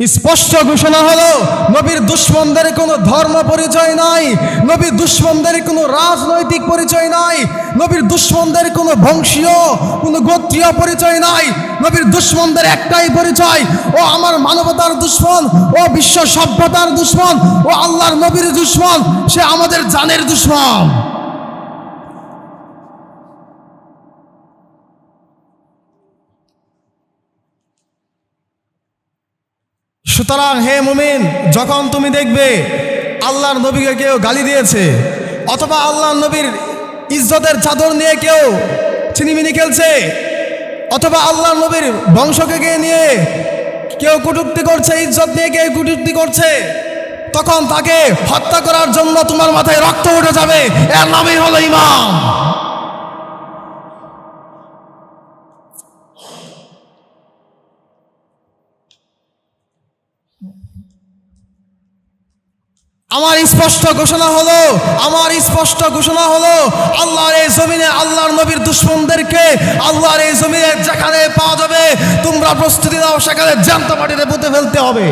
স্পষ্ট ঘোষণা হলো, নবীর দুশ্মনদের কোনো ধর্ম পরিচয় নাই, নবীর দুশ্মনদের কোনো রাজনৈতিক পরিচয় নাই, নবীর দুশ্মনদের কোনো বংশীয়, কোনো গোত্রীয় পরিচয় নাই, নবীর দুশ্মনদের একটাই পরিচয়, ও আমার মানবতার দুশ্মন, ও বিশ্ব সভ্যতার দুশ্মন, ও আল্লাহর নবীর দুশ্মন, সে আমাদের জানের দুশ্মন। সুতরাং হে মুমিন, যখন তুমি দেখবে আল্লাহর নবীকে কেউ গালি দিয়েছে, অথবা আল্লাহর নবীর ইজ্জতের চাদর নিয়ে কেউ ছিনিমিনি খেলছে, অথবা আল্লাহর নবীর বংশকে কে নিয়ে কেউ কটূক্তি করছে, ইজ্জত নিয়ে কেউ কটূক্তি করছে, তখন তাকে হত্যা করার জন্য তোমার মাথায় রক্ত উঠে যাবে। এর নামই হলো ইমাম। আমার স্পষ্ট ঘোষণা হলো, আমার স্পষ্ট ঘোষণা হলো, আল্লাহর এই জমিনে আল্লাহর নবীর দুশ্মনদেরকে আল্লাহর এই জমিনে যেখানে পাওয়া যাবে, তোমরা প্রস্তুতি দাও সেখানে জ্যান্ত মাটিতে পুঁতে ফেলতে হবে।